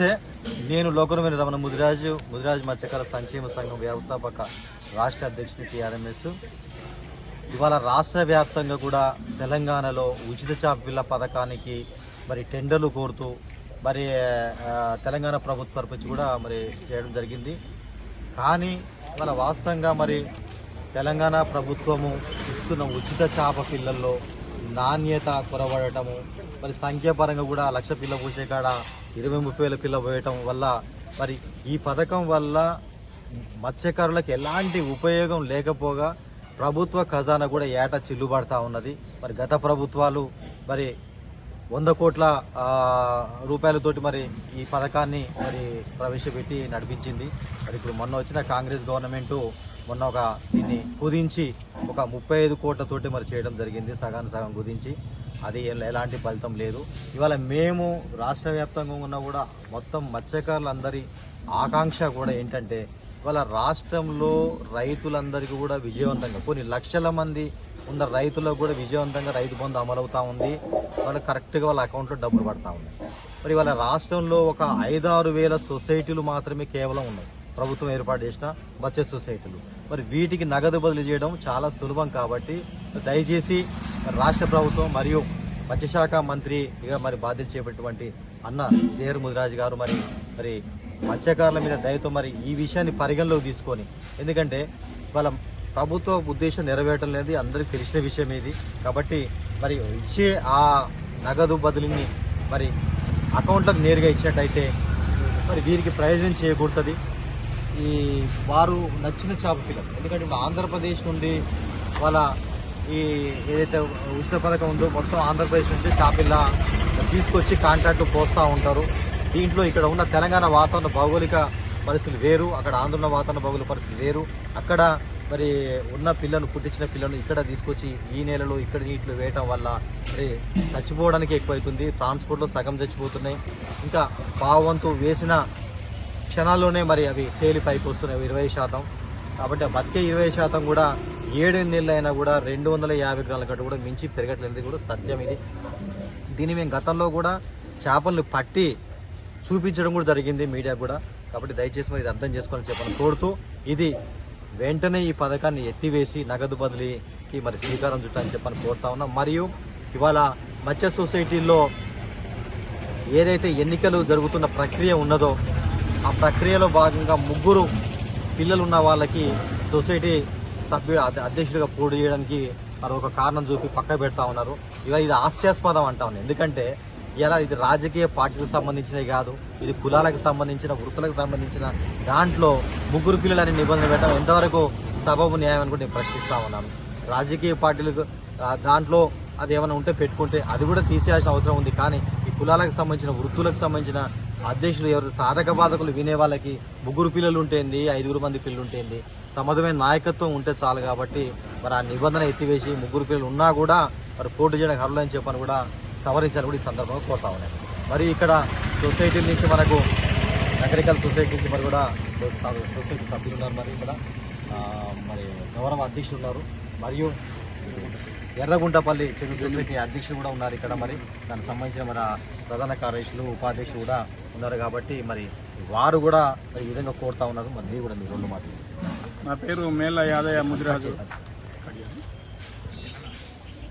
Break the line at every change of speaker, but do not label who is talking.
నమస్తే. నేను లోకరమైన రమణ ముదిరాజు. ముదిరాజు మత్స్యకార సంక్షేమ సంఘం వ్యవస్థాపక రాష్ట్ర అధ్యక్షుని టీఆర్ఎంఎస్. ఇవాళ రాష్ట్ర వ్యాప్తంగా కూడా తెలంగాణలో ఉచిత చాపిల్ల పథకానికి మరి టెండర్లు కోరుతూ మరి తెలంగాణ ప్రభుత్వ తరపుచ్చి కూడా మరి చేయడం జరిగింది. కానీ ఇవాళ వాస్తవంగా మరి తెలంగాణ ప్రభుత్వము ఇస్తున్న ఉచిత చేప పిల్లల్లో నాణ్యత కొరబడటము మరి సంఖ్యాపరంగా కూడా లక్ష పిల్ల పోసే కాడ ఇరవై ముప్పై వేల పిల్ల పోయటం వల్ల మరి ఈ పథకం వల్ల మత్స్యకారులకు ఎలాంటి ఉపయోగం లేకపోగా ప్రభుత్వ ఖజానా కూడా ఏటా చిల్లుబడతా ఉన్నది. మరి గత ప్రభుత్వాలు మరి వంద కోట్ల రూపాయలతోటి మరి ఈ పథకాన్ని మరి ప్రవేశపెట్టి నడిపించింది. మరి ఇప్పుడు మొన్న వచ్చిన కాంగ్రెస్ గవర్నమెంటు మొన్న ఒక దీన్ని కుదించి ఒక ముప్పై ఐదు కోట్లతోటి మరి చేయడం జరిగింది సగాన్ని సగం కుదించి. అది ఎలాంటి ఫలితం లేదు. ఇవాళ మేము రాష్ట్ర వ్యాప్తంగా ఉన్న కూడా మొత్తం మత్స్యకారులందరి ఆకాంక్ష కూడా ఏంటంటే ఇవాళ రాష్ట్రంలో రైతులందరికీ కూడా విజయవంతంగా కొన్ని లక్షల మంది ఉన్న రైతులకు కూడా విజయవంతంగా రైతు బంధు అమలవుతూ ఉంది. వాళ్ళు కరెక్ట్గా వాళ్ళ అకౌంట్లో డబ్బులు పడతా ఉన్నాయి. మరి ఇవాళ రాష్ట్రంలో ఒక ఐదారు వేల సొసైటీలు మాత్రమే కేవలం ఉన్నాయి. ప్రభుత్వం ఏర్పాటు చేసిన మత్స్య సొసైటీలు. మరి వీటికి నగదు బదిలీ చేయడం చాలా సులభం కాబట్టి దయచేసి రాష్ట్ర ప్రభుత్వం మరియు మత్స్యశాఖ మంత్రిగా మరి బాధ్యత చేపట్టినటువంటి అన్న సేర్ ముదిరాజు గారు మరి మరి మత్స్యకారుల మీద దయతో మరి ఈ విషయాన్ని పరిగణలోకి తీసుకొని ఎందుకంటే వాళ్ళ ప్రభుత్వ ఉద్దేశం నెరవేరటం లేదు అందరికీ తెలిసిన విషయం ఇది. కాబట్టి మరి ఇచ్చే ఆ నగదు బదిలీని మరి అకౌంట్లకు నేరుగా ఇచ్చినట్టయితే మరి వీరికి ప్రయోజనం చేయకూడదు ఈ వారు నచ్చిన చేప పిల్లలు. ఎందుకంటే ఇప్పుడు ఆంధ్రప్రదేశ్ నుండి వాళ్ళ ఈ ఏదైతే ఉచిత పథకం ఉందో మొత్తం ఆంధ్రప్రదేశ్ నుంచి చాపిల్ల తీసుకొచ్చి కాంట్రాక్ట్ పోస్తూ ఉంటారు. దీంట్లో ఇక్కడ ఉన్న తెలంగాణ వాతావరణ భౌగోళిక పరిస్థితులు వేరు అక్కడ ఆంధ్ర వాతావరణ భౌగోళిక పరిస్థితులు వేరు. అక్కడ మరి ఉన్న పిల్లను పుట్టించిన పిల్లను ఇక్కడ తీసుకొచ్చి ఈ నెలలో ఇక్కడ నీటిలో వేయటం వల్ల మరి చచ్చిపోవడానికి ఎక్కువైతుంది. ట్రాన్స్పోర్ట్లో సగం చచ్చిపోతున్నాయి. ఇంకా పావంతు వేసిన క్షణాల్లోనే మరి అవి తేలి పైకి వస్తున్నాయి ఇరవై శాతం. కాబట్టి ఆ బతికే ఇరవై శాతం కూడా ఏడు నెలలు అయినా కూడా రెండు వందల యాభై గ్రాముల కట్టు కూడా మించి పెరగట్లేదు. కూడా సత్యం ఇది. దీన్ని మేము గతంలో కూడా చేపలను పట్టి చూపించడం కూడా జరిగింది మీడియా కూడా. కాబట్టి దయచేసి మరి ఇది అర్థం చేసుకోవాలని చెప్పని కోరుతూ ఇది వెంటనే ఈ పథకాన్ని ఎత్తివేసి నగదు బదిలీకి మరి శ్రీకారం చుట్టాలని చెప్పని కోరుతా ఉన్నాం. మరియు ఇవాళ మత్స్య సొసైటీల్లో ఏదైతే ఎన్నికలు జరుగుతున్న ప్రక్రియ ఉన్నదో ఆ ప్రక్రియలో భాగంగా ముగ్గురు పిల్లలు ఉన్న వాళ్ళకి సొసైటీ సభ్యుడు అధ్యక్షుడిగా పోటీ చేయడానికి మరి ఒక కారణం చూపి పక్క పెడతా ఉన్నారు. ఇవ ఇది హాస్యాస్పదం అంటా ఉన్నాను ఎందుకంటే ఇలా ఇది రాజకీయ పార్టీలకు సంబంధించినవి కాదు. ఇది కులాలకు సంబంధించిన వృత్తులకు సంబంధించిన దాంట్లో ముగ్గురు పిల్లలని నిబంధన పెట్టడం ఎంతవరకు సబబు న్యాయం అని కూడా నేను ప్రశ్నిస్తా ఉన్నాను. రాజకీయ పార్టీలకు దాంట్లో అది ఏమైనా ఉంటే పెట్టుకుంటే అది కూడా తీసేయాల్సిన అవసరం ఉంది. కానీ ఈ కులాలకు సంబంధించిన వృత్తులకు సంబంధించిన అధ్యక్షులు ఎవరు? సాధక బాధకులు వినే వాళ్ళకి ముగ్గురు పిల్లలు ఉంటేంది ఐదుగురు మంది పిల్లలు ఉంటేంది సమర్థమైన నాయకత్వం ఉంటే చాలు కాబట్టి మరి ఆ నిబంధన ఎత్తివేసి ముగ్గురు పిల్లలు ఉన్నా కూడా మరి పోటీ చేయడానికి అర్హులని చెప్పని కూడా సవరించాలని కూడా ఈ సందర్భంగా కోరుతా ఉన్నాను. మరి ఇక్కడ సొసైటీ నుంచి మనకు అగ్రికల్చర్ సొసైటీ నుంచి మరి కూడా సొసైటీ సభ్యులు ఉన్నారు మరి ఇక్కడ. మరి గౌరవ అధ్యక్షులు ఉన్నారు. మరియు ఎర్రగుంటపల్లి చెరువు సొసైటీ అధ్యక్షులు కూడా ఉన్నారు ఇక్కడ మరి. దానికి సంబంధించిన మన ప్రధాన కార్యదర్శులు ఉపాధ్యక్షులు కూడా ఉన్నారు కాబట్టి మరి వారు కూడా మరి ఈ విధంగా కోరుతా ఉన్నారు. మరి మీరు కూడా మీ రెండు మాటలు.
నా పేరు మేళ్ళ యాదయ్య ముదిరాజు.